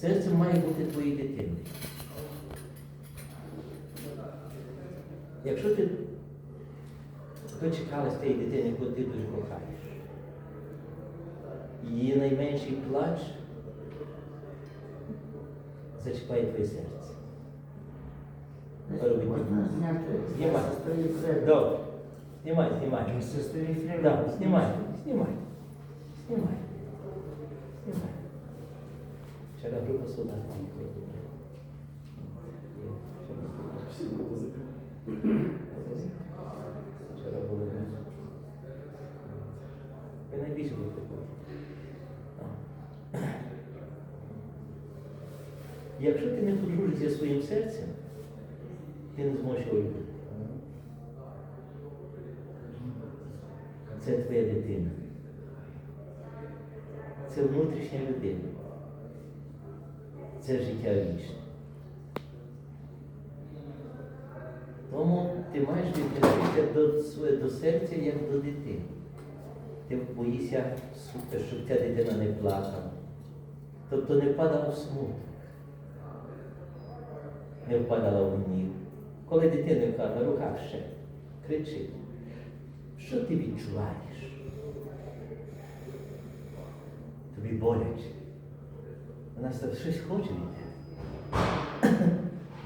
Серцем має бути твоєю дитиною. Якщо ти дочекалась тієї дитини, яку ти дуже кохаєш, її найменший плач зачіпає твоє серце. Знімай. Добре. Знімай, знімай. Знімай, знімай. Знімай. Знімай. Вчора були. Ви найбільше будете Якщо ти не подружишся своїм серцем, ти не зможеш його любити. Це твоя дитина. Це внутрішня людина. Це життя вічне. Тому ти маєш віднестися до, до серця як до дитини. Ти боїшся, щоб ця дитина не плакала. Тобто не впадала в смуток, не впадала в гнів. Коли дитина на руках ще кричить, що ти відчуваєш? Тобі боляче. Вона щось хоче від тебе.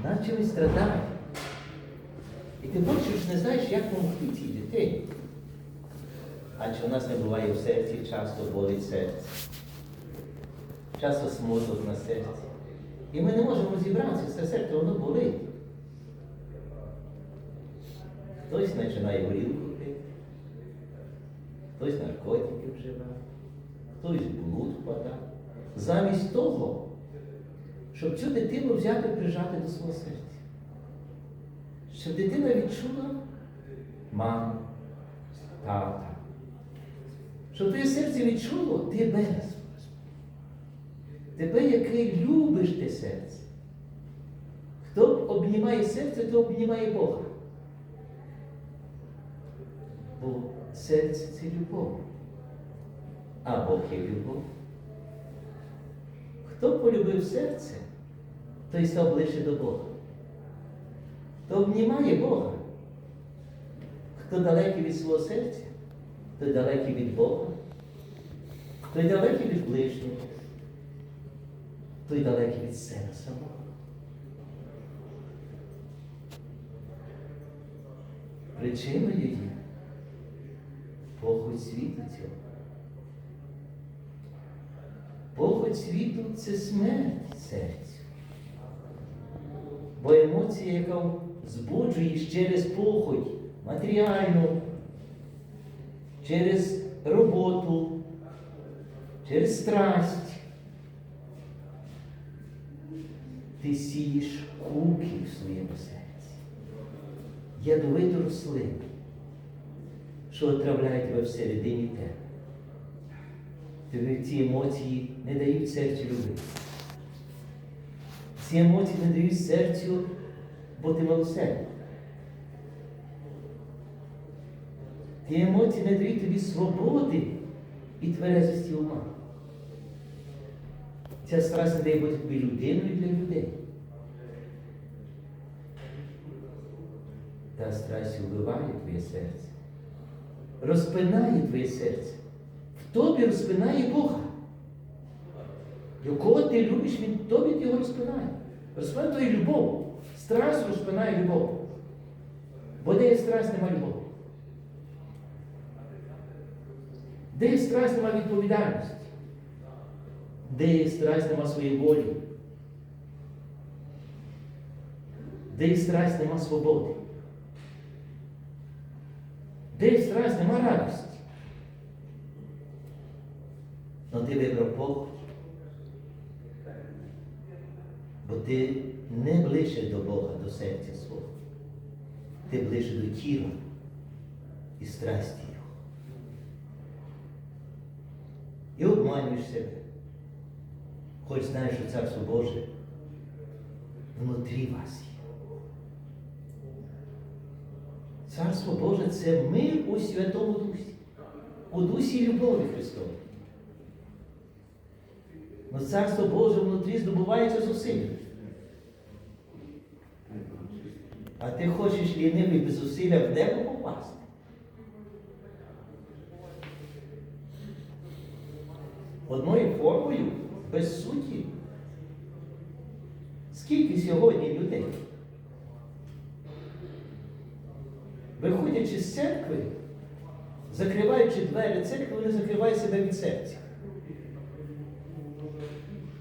Вона чимось страдає. І ти бачиш, не знаєш, як допомогти цій дитині. Адже у нас не буває в серці, часто болить серце. Часто смуток на серці. І ми не можемо розібратися, це серце, воно болить. Хтось починає горілку пити, хтось наркотики вживає, хтось в блуд впадає. Замість того, щоб цю дитину взяти і прижати до свого серця. Щоб дитина відчула маму, тата. Щоб твоє серце відчуло тебе. Тебе, який любиш те серце. Хто обнімає серце, то обнімає Бога. Бо серце це любов. А Бог є любов. Хто полюбив серце, той став ближче до Бога. Хто обнімає Бога. Хто далекий від свого серця, той далекий від Бога, той далекий від ближнього, той далекий від себе самого. Причиною є похоть світу цього. Похоть світу це смерть серцю. Бо емоція, яка збуджуєш через похоть матеріальну, через роботу, через страсть, ти сієш куки в своєму серці, ядовиту рослину, що отравляє тебе всередині тебе. Ці емоції не дають серцю любити. Ці емоції не дають серцю бути милосердним. Ті емоції не дають тобі свободи і тверезості ума. Ця страсть не дає бути тобі людиною для людей. Та страсть вбиває твоє серце, розпинає твоє серце. Тобі розпинає Бога. Якого ти любиш, він тобі його розпинає. Розпинає твою любов. Страсть розпинає любов. Бо де є страсть, нема любові. Де є страсть, нема відповідальності. Де є страсть, нема своєї волі. Де є страсть, нема свободи. Де є страсть, нема радості. Но ти вибрав похоть, бо ти не ближче до Бога, до серця свого. Ти ближче до тіла і страсті Його. І обманюєш себе. Хоч знаєш, що Царство Боже внутрі вас є. Царство Боже це мир у Святому Дусі, у Дусі любові Христової. Но царство Боже внутрі здобувається зусилля. А ти хочеш лінивий без зусилля в небо попасти? Одною формою, без суті. Скільки сьогодні людей, виходячи з церкви, закриваючи двері церкви, вони закривають себе від серця.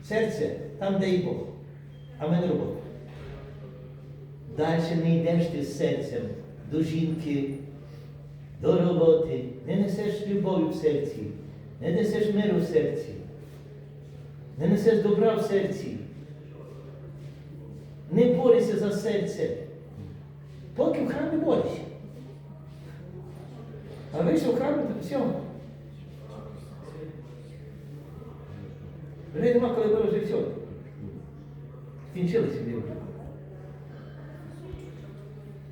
Серце там, де і Бог, а в мене робота. Далі не йдеш ти з серцем до жінки, до роботи, не несеш любові в серці, не несеш миру в серці, не несеш добра в серці. Не борися за серце. Поки в храмі борися. А вийшов в храм, то все. Вже нема коли було вже все. Кінчилися діло.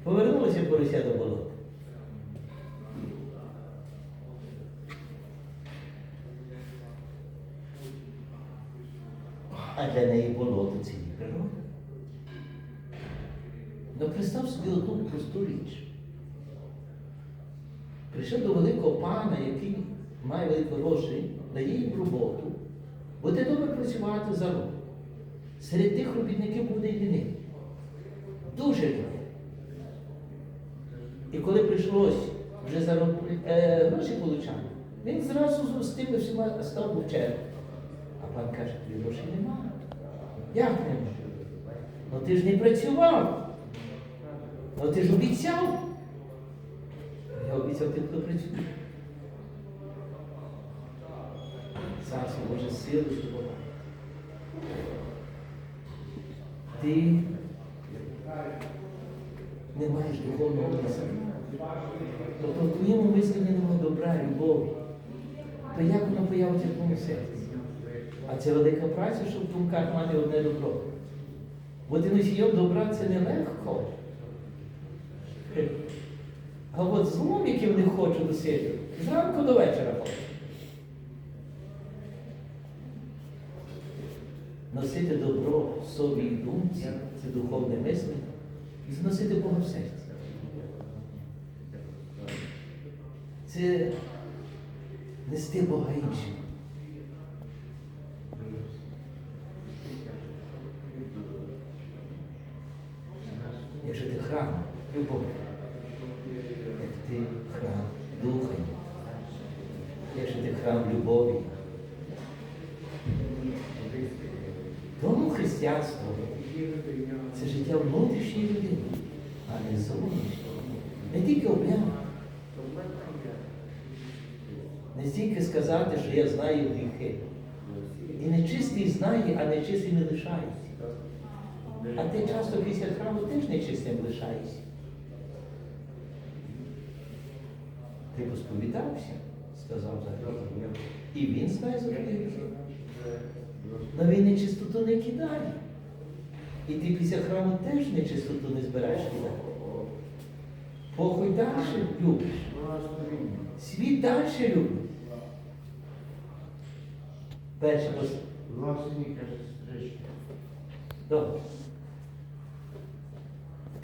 Повернулися порося до болота. А для неї болото це не природа. Ну представ собі одну просту річ. Прийшов до великого пана, який має великі гроші, дає їм роботу, буде добре працювати за роботу. Серед тих робітників буде лінивий. Дуже лінивий. І коли прийшлось вже зароб... е, гроші получати, він зразу з тими всіма став у чергу. А пан каже, тобі грошей немає. Як нема? Ну ти ж не працював. Ну ти ж обіцяв. Я обіцяв тим, хто працює. Царство Боже сили здобуває. Ти не маєш духовного мислення. Тобто в твоєму немає добра, любові. То як воно появиться в твоєму серці? А це велика праця, щоб в думках мати одне добро. Бути носієм добра це нелегко. А от злом, яким не хочу досити, зранку до вечора хочу. Носити добро в собі і думці це духовне мислення. І заносити Бога в серці. Це нести Бога іншим. Якщо ти храм любові, як ти храм Духа, якщо ти храм любові, тому християнство це життя внутрішньої людини, а не зовнішньої. Не тільки обряд. Не стільки сказати, що я знаю гріхи. І нечистий знає, а нечистий не лишається. А ти часто після храму теж нечистим лишаєшся. Ти посповідався, сказав за. І він знає за твої гріхи. Но він нечистоту не кидає. І ти після храму теж нечистоту не збираєш кидати. Похуй далі любиш. Світ далі любить. Каже, стрижки. Добре.